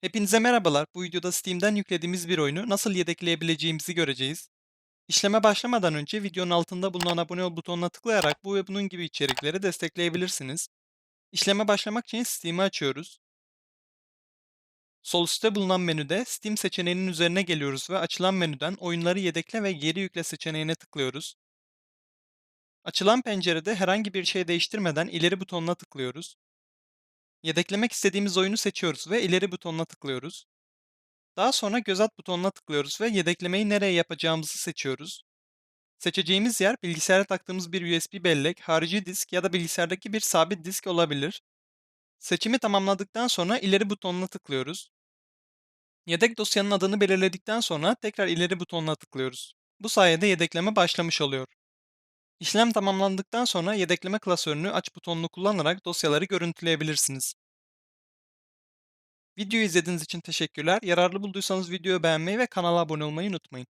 Hepinize merhabalar. Bu videoda Steam'den yüklediğimiz bir oyunu nasıl yedekleyebileceğimizi göreceğiz. İşleme başlamadan önce videonun altında bulunan abone ol butonuna tıklayarak bu ve bunun gibi içerikleri destekleyebilirsiniz. İşleme başlamak için Steam'i açıyoruz. Sol üstte bulunan menüde Steam seçeneğinin üzerine geliyoruz ve açılan menüden oyunları yedekle ve geri yükle seçeneğine tıklıyoruz. Açılan pencerede herhangi bir şey değiştirmeden ileri butonuna tıklıyoruz. Yedeklemek istediğimiz oyunu seçiyoruz ve ileri butonuna tıklıyoruz. Daha sonra göz at butonuna tıklıyoruz ve yedeklemeyi nereye yapacağımızı seçiyoruz. Seçeceğimiz yer bilgisayara taktığımız bir USB bellek, harici disk ya da bilgisayardaki bir sabit disk olabilir. Seçimi tamamladıktan sonra ileri butonuna tıklıyoruz. Yedek dosyanın adını belirledikten sonra tekrar ileri butonuna tıklıyoruz. Bu sayede yedekleme başlamış oluyor. İşlem tamamlandıktan sonra yedekleme klasörünü aç butonunu kullanarak dosyaları görüntüleyebilirsiniz. Videoyu izlediğiniz için teşekkürler. Yararlı bulduysanız videoyu beğenmeyi ve kanala abone olmayı unutmayın.